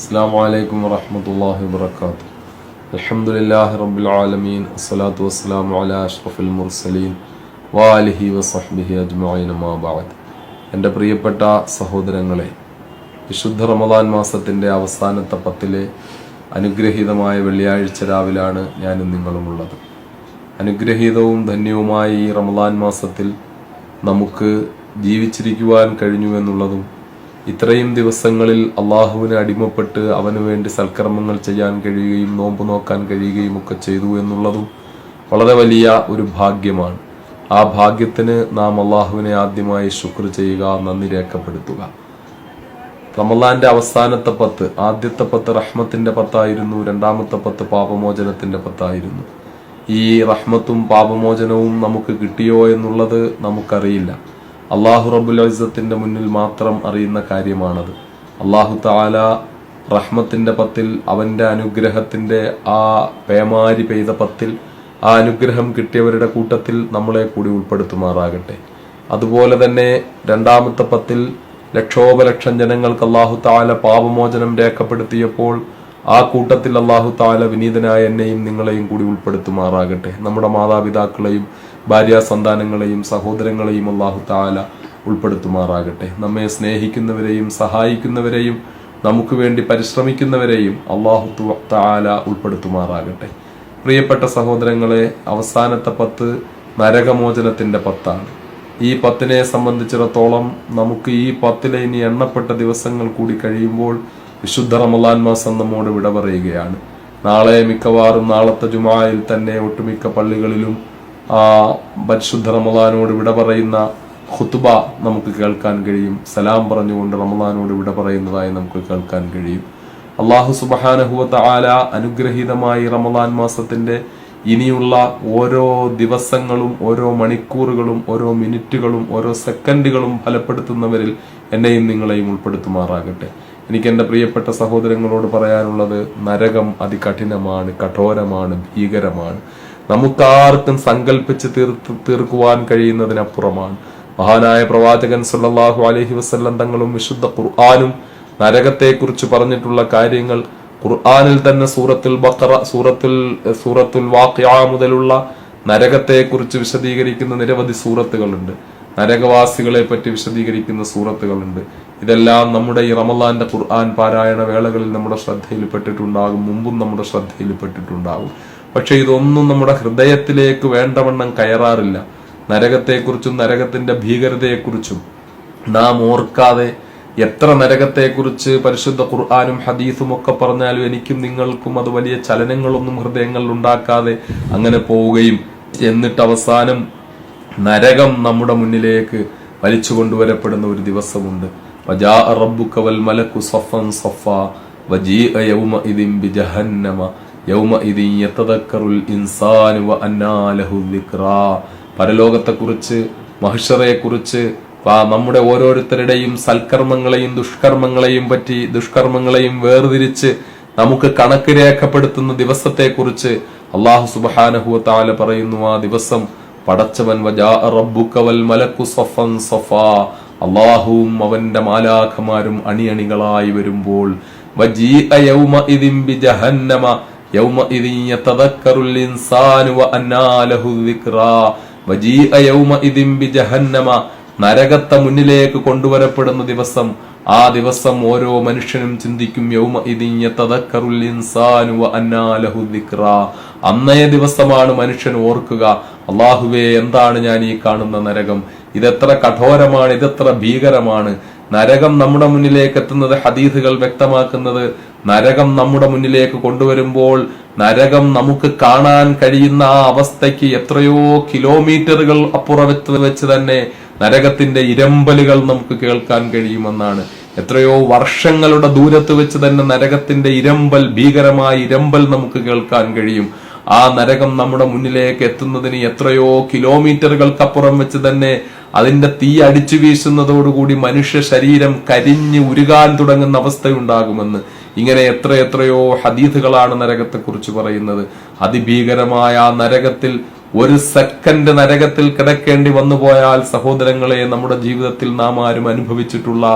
അസ്സാം വലൈക്കും വാഹമത്തല്ലാഹി വാത്തു അലഹമുല്ലാഹി റബ്ബിൽ ആലമീൻ. അസ്സലാത്തു വസ്സലാം അല അഷ്റഫുൽ മുർസലീൻ. വാലിഹി വസഹ്ബിഹി അജ്മായിൻ എന്റെ പ്രിയപ്പെട്ട സഹോദരങ്ങളെ വിശുദ്ധ റമദാൻ മാസത്തിന്റെ അവസാനത്തെ പത്തിലെ അനുഗ്രഹീതമായ വെള്ളിയാഴ്ച രാവിലാണ് ഞാനും നിങ്ങളുമുള്ളത്. അനുഗ്രഹീതവും ധന്യവുമായ ഈ റമദാൻ മാസത്തിൽ നമുക്ക് ജീവിച്ചിരിക്കുവാൻ കഴിഞ്ഞു എന്നുള്ളതും ഇത്രയും ദിവസങ്ങളിൽ അള്ളാഹുവിന് അടിമപ്പെട്ട് അവന് വേണ്ടി സൽക്കർമ്മങ്ങൾ ചെയ്യാൻ കഴിയുകയും നോമ്പ് നോക്കാൻ കഴിയുകയും ഒക്കെ ചെയ്തു എന്നുള്ളതും വളരെ വലിയ ഒരു ഭാഗ്യമാണ്. ആ ഭാഗ്യത്തിന് നാം അള്ളാഹുവിനെ ആദ്യമായി ശുക്ർ ചെയ്യുക നന്ദി രേഖപ്പെടുത്തുക. റമലാന്റെ അവസാനത്തെ പത്ത് ആദ്യത്തെ പത്ത് റഹ്മത്തിന്റെ പത്തായിരുന്നു രണ്ടാമത്തെ പത്ത് പാപമോചനത്തിന്റെ പത്തായിരുന്നു. ഈ റഹ്മത്തും പാപമോചനവും നമുക്ക് കിട്ടിയോ എന്നുള്ളത് നമുക്കറിയില്ല. അള്ളാഹു ഇസ്സത്തിന്റെ മുന്നിൽ മാത്രം അറിയുന്ന കാര്യമാണത്. അള്ളാഹു താല റഹ്മത്തിന്റെ പത്തിൽ അവന്റെ അനുഗ്രഹത്തിന്റെ ആ പേമാരി പെയ്ത പത്തിൽ ആ അനുഗ്രഹം കിട്ടിയവരുടെ കൂട്ടത്തിൽ നമ്മളെ കൂടി ഉൾപ്പെടുത്തുമാറാകട്ടെ. അതുപോലെ തന്നെ രണ്ടാമത്തെ പത്തിൽ ലക്ഷോപലക്ഷം ജനങ്ങൾക്ക് അള്ളാഹു താല പാപമോചനം രേഖപ്പെടുത്തിയപ്പോൾ ആ കൂട്ടത്തിൽ അള്ളാഹു താല വിനീതനായ എന്നെയും നിങ്ങളെയും കൂടി ഉൾപ്പെടുത്തുമാറാകട്ടെ. നമ്മുടെ മാതാപിതാക്കളെയും ഭാര്യ സന്താനങ്ങളെയും സഹോദരങ്ങളെയും അള്ളാഹു താല ഉൾപ്പെടുത്തുമാറാകട്ടെ. നമ്മെ സ്നേഹിക്കുന്നവരെയും സഹായിക്കുന്നവരെയും നമുക്ക് വേണ്ടി പരിശ്രമിക്കുന്നവരെയും അള്ളാഹു താല ഉൾപ്പെടുത്തുമാറാകട്ടെ. പ്രിയപ്പെട്ട സഹോദരങ്ങളെ അവസാനത്തെ പത്ത് നരകമോചനത്തിന്റെ പത്താണ്. ഈ പത്തിനെ സംബന്ധിച്ചിടത്തോളം നമുക്ക് ഈ പത്തിലെ ഇനി എണ്ണപ്പെട്ട ദിവസങ്ങൾ കൂടി കഴിയുമ്പോൾ വിശുദ്ധ റമലാൻ മാസം നമ്മോട് വിട പറയുകയാണ്. നാളെ മിക്കവാറും നാളത്തെ ജുമായിൽ തന്നെ ഒട്ടുമിക്ക പള്ളികളിലും പരിശുദ്ധ റമലാനോട് വിട പറയുന്ന ഖുത്ബ നമുക്ക് കേൾക്കാൻ കഴിയും. സലാം പറഞ്ഞുകൊണ്ട് റമലാനോട് വിട പറയുന്നതായി നമുക്ക് കേൾക്കാൻ കഴിയും. അള്ളാഹു സുബഹാനഹുവത്ത ആല അനുഗ്രഹീതമായി റമലാൻ മാസത്തിന്റെ ഇനിയുള്ള ഓരോ ദിവസങ്ങളും ഓരോ മണിക്കൂറുകളും ഓരോ മിനിറ്റുകളും ഓരോ സെക്കൻഡുകളും ഫലപ്പെടുത്തുന്നവരിൽ എന്നെയും നിങ്ങളെയും ഉൾപ്പെടുത്തുമാറാകട്ടെ. എനിക്ക് എന്റെ പ്രിയപ്പെട്ട സഹോദരങ്ങളോട് പറയാനുള്ളത് നരകം അതികഠിനമാണ് കഠോരമാണ് ഭീകരമാണ്. നമുക്കാർക്കും സങ്കല്പിച്ച് തീർത്ത് തീർക്കുവാൻ കഴിയുന്നതിനപ്പുറമാണ്. മഹാനായ പ്രവാചകൻ സല്ലാഹു അലഹി വസ്ല്ലം തങ്ങളും വിശുദ്ധ ഖുർആാനും നരകത്തെക്കുറിച്ച് പറഞ്ഞിട്ടുള്ള കാര്യങ്ങൾ ഖുർആാനിൽ തന്നെ സൂറത്തുൽ ബക്കറ സൂറത്തുൽ സൂറത്തുൽ വാഖിയ മുതലുള്ള നരകത്തെക്കുറിച്ച് വിശദീകരിക്കുന്ന നിരവധി സൂറത്തുകളുണ്ട്. നരകവാസികളെ പറ്റി വിശദീകരിക്കുന്ന സൂറത്തുകളുണ്ട്. ഇതെല്ലാം നമ്മുടെ ഈ റമലാന്റെ ഖുർആൻ പാരായണ വേളകളിൽ നമ്മുടെ ശ്രദ്ധയിൽപ്പെട്ടിട്ടുണ്ടാകും മുമ്പും നമ്മുടെ ശ്രദ്ധയിൽപ്പെട്ടിട്ടുണ്ടാകും. പക്ഷെ ഇതൊന്നും നമ്മുടെ ഹൃദയത്തിലേക്ക് വേണ്ടവണ്ണം കയറാറില്ല. നരകത്തെക്കുറിച്ചും നരകത്തിന്റെ ഭീകരതയെക്കുറിച്ചും. നാം ഓർക്കാതെ എത്ര നരകത്തെക്കുറിച്ച് പരിശുദ്ധ ഖുർആാനും ഹദീസും ഒക്കെ പറഞ്ഞാലും എനിക്കും നിങ്ങൾക്കും അത് വലിയ ചലനങ്ങളൊന്നും ഹൃദയങ്ങളിൽ ഉണ്ടാക്കാതെ അങ്ങനെ പോവുകയും എന്നിട്ട് അവസാനം നരകം നമ്മുടെ മുന്നിലേക്ക് വലിച്ചു കൊണ്ടുവരപ്പെടുന്ന ഒരു ദിവസമുണ്ട്. വജാ റബ്ബുക വൽ മലക്കു സഫൻ സഫ യൗമഇദിൻ ബിജഹന്നമ. പരലോകത്തെക്കുറിച്ച് മഹിഷറയെക്കുറിച്ച് നമ്മുടെ ഓരോരുത്തരുടെയും സൽക്കർമ്മങ്ങളെയും ദുഷ്കർമ്മങ്ങളെയും പറ്റി ദുഷ്കർമ്മങ്ങളെയും വേർതിരിച്ച് നമുക്ക് കണക്ക് രേഖപ്പെടുത്തുന്ന ദിവസത്തെക്കുറിച്ച് അള്ളാഹു സുബാനഹു താല പറയുന്നു ആ ദിവസം പടച്ചവൻ അള്ളാഹുവും അവന്റെ മാലാഖമാരും അണിയണികളായി വരുമ്പോൾ ദിക്റാ. നരകത്തെ മുന്നിലേക്ക് കൊണ്ടുവരപ്പെടുന്ന ദിവസം. ആ ദിവസം ഓരോ മനുഷ്യനും ചിന്തിക്കും യൗമ ഇതിഞ്ഞത്തതക്കറുൽ ഇൻസാനു വ അന്നാ ലഹു അന്നേ ദിവസമാണ് മനുഷ്യൻ ഓർക്കുക അള്ളാഹുവേ എന്താണ് ഞാൻ ഈ കാണുന്ന നരകം? ഇതെത്ര കഠോരമാണ് ഇതെത്ര ഭീകരമാണ്. നരകം നമ്മുടെ മുന്നിലേക്ക് എത്തുന്നത് ഹദീസുകൾ വ്യക്തമാക്കുന്നത് നരകം നമ്മുടെ മുന്നിലേക്ക് കൊണ്ടുവരുമ്പോൾ നരകം നമുക്ക് കാണാൻ കഴിയുന്ന ആ അവസ്ഥയ്ക്ക് എത്രയോ കിലോമീറ്ററുകൾ അപ്പുറത്ത് വെച്ച് തന്നെ നരകത്തിന്റെ ഇരമ്പലുകൾ നമുക്ക് കേൾക്കാൻ കഴിയുമെന്നാണ്. എത്രയോ വർഷങ്ങളുടെ ദൂരത്ത് വെച്ച് തന്നെ നരകത്തിന്റെ ഇരമ്പൽ ഭീകരമായ ഇരമ്പൽ നമുക്ക് കേൾക്കാൻ കഴിയും. ആ നരകം നമ്മുടെ മുന്നിലേക്ക് എത്തുന്നതിന് എത്രയോ കിലോമീറ്ററുകൾക്കപ്പുറം വെച്ച് തന്നെ അതിന്റെ തീ അടിച്ചു വീശുന്നതോടുകൂടി മനുഷ്യ ശരീരം കരിഞ്ഞ് ഉരുകാൻ തുടങ്ങുന്ന അവസ്ഥയുണ്ടാകുമെന്ന് ഇങ്ങനെ എത്ര എത്രയോ ഹദീഥുകളാണ് നരകത്തെക്കുറിച്ച് പറയുന്നത്. അതിഭീകരമായ ആ നരകത്തിൽ ഒരു സെക്കൻഡ് നരകത്തിൽ കിടക്കേണ്ടി വന്നുപോയാൽ സഹോദരങ്ങളെ നമ്മുടെ ജീവിതത്തിൽ നാം ആരും അനുഭവിച്ചിട്ടുള്ള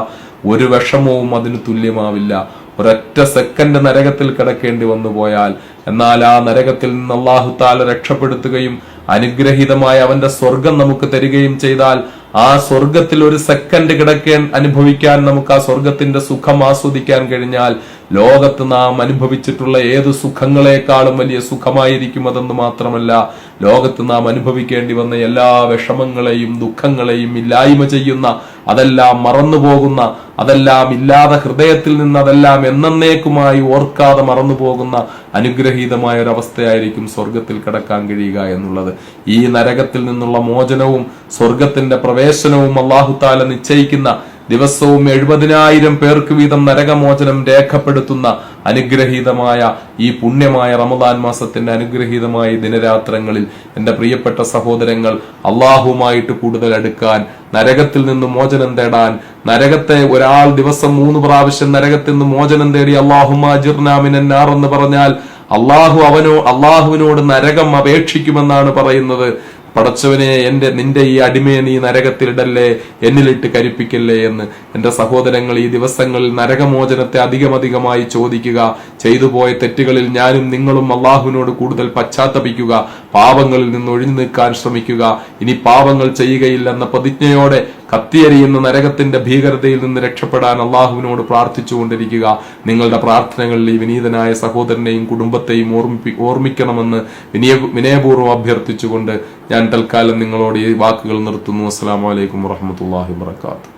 ഒരു വിഷമവും അതിന് തുല്യമാവില്ല. ഒരൊറ്റ സെക്കൻഡ് നരകത്തിൽ കിടക്കേണ്ടി വന്നു പോയാൽ എന്നാൽ ആ നരകത്തിൽ നിന്ന് അള്ളാഹു താല രക്ഷപ്പെടുത്തുകയും അനുഗ്രഹീതമായ അവന്റെ സ്വർഗം നമുക്ക് തരികയും ചെയ്താൽ ആ സ്വർഗത്തിൽ ഒരു സെക്കൻഡ് കിടക്കാൻ അനുഭവിക്കാൻ നമുക്ക് ആ സ്വർഗത്തിന്റെ സുഖം ആസ്വദിക്കാൻ കഴിഞ്ഞാൽ ലോകത്ത് നാം അനുഭവിച്ചിട്ടുള്ള ഏത് സുഖങ്ങളെക്കാളും വലിയ സുഖമായിരിക്കും അതെന്ന് മാത്രമല്ല ലോകത്ത് നാം അനുഭവിക്കേണ്ടി വന്ന എല്ലാ വിഷമങ്ങളെയും ദുഃഖങ്ങളെയും ഇല്ലായ്മ ചെയ്യുന്ന അതെല്ലാം മറന്നു പോകുന്ന അതെല്ലാം ഇല്ലാതെ ഹൃദയത്തിൽ നിന്ന് അതെല്ലാം എന്നേക്കുമായി ഓർക്കാതെ മറന്നു പോകുന്ന അനുഗ്രഹീതമായ ഒരവസ്ഥയായിരിക്കും സ്വർഗത്തിൽ കിടക്കാൻ കഴിയുക എന്നുള്ളത്. ഈ നരകത്തിൽ നിന്നുള്ള മോചനവും സ്വർഗത്തിന്റെ പ്രവേശനവും അള്ളാഹുത്താല നിശ്ചയിക്കുന്ന ദിവസവും എഴുപതിനായിരം പേർക്ക് വീതം നരകമോചനം രേഖപ്പെടുത്തുന്ന അനുഗ്രഹീതമായ ഈ പുണ്യമായ റമദാൻ മാസത്തിന്റെ അനുഗ്രഹീതമായ ദിനരാത്രങ്ങളിൽ എന്റെ പ്രിയപ്പെട്ട സഹോദരങ്ങൾ അള്ളാഹുമായിട്ട് കൂടുതൽ അടുക്കാൻ നരകത്തിൽ നിന്ന് മോചനം തേടാൻ നരകത്തെ ഒരാൾ ദിവസം മൂന്ന് പ്രാവശ്യം നരകത്തിൽ നിന്ന് മോചനം തേടി അള്ളാഹുമാജിർനാമിനാർ എന്ന് പറഞ്ഞാൽ അള്ളാഹു അവനോ അള്ളാഹുവിനോട് നരകം അപേക്ഷിക്കുമെന്നാണ് പറയുന്നത്. പടച്ചവനെ എന്റെ നിന്റെ ഈ അടിമയെ നീ നരകത്തിലിടല്ലേ? എന്നിലിട്ട് കരിപ്പിക്കല്ലേ എന്ന് എന്റെ സഹോദരങ്ങൾ ഈ ദിവസങ്ങളിൽ നരകമോചനത്തെ അധികമധികമായി ചോദിക്കുക. ചെയ്തു പോയ തെറ്റുകളിൽ ഞാനും നിങ്ങളും അള്ളാഹുവിനോട് കൂടുതൽ പശ്ചാത്തപിക്കുക. പാപങ്ങളിൽ നിന്ന് ഒഴിഞ്ഞു നിൽക്കാൻ ശ്രമിക്കുക. ഇനി പാപങ്ങൾ ചെയ്യുകയില്ലെന്ന പ്രതിജ്ഞയോടെ കത്തിയരിയുന്ന നരകത്തിന്റെ ഭീകരതയിൽ നിന്ന് രക്ഷപ്പെടാൻ അള്ളാഹുവിനോട് പ്രാർത്ഥിച്ചുകൊണ്ടിരിക്കുക. നിങ്ങളുടെ പ്രാർത്ഥനകളിൽ ഈ വിനീതനായ സഹോദരനെയും കുടുംബത്തെയും ഓർമ്മിപ്പി ഓർമ്മിക്കണമെന്ന് വിനയ വിനയപൂർവം അഭ്യർത്ഥിച്ചുകൊണ്ട് ഞാൻ തൽക്കാലം നിങ്ങളോട് ഈ വാക്കുകൾ നിർത്തുന്നു. അസ്സാം വലൈക്കും വാഹമത്തല്ലാഹി വാത്തു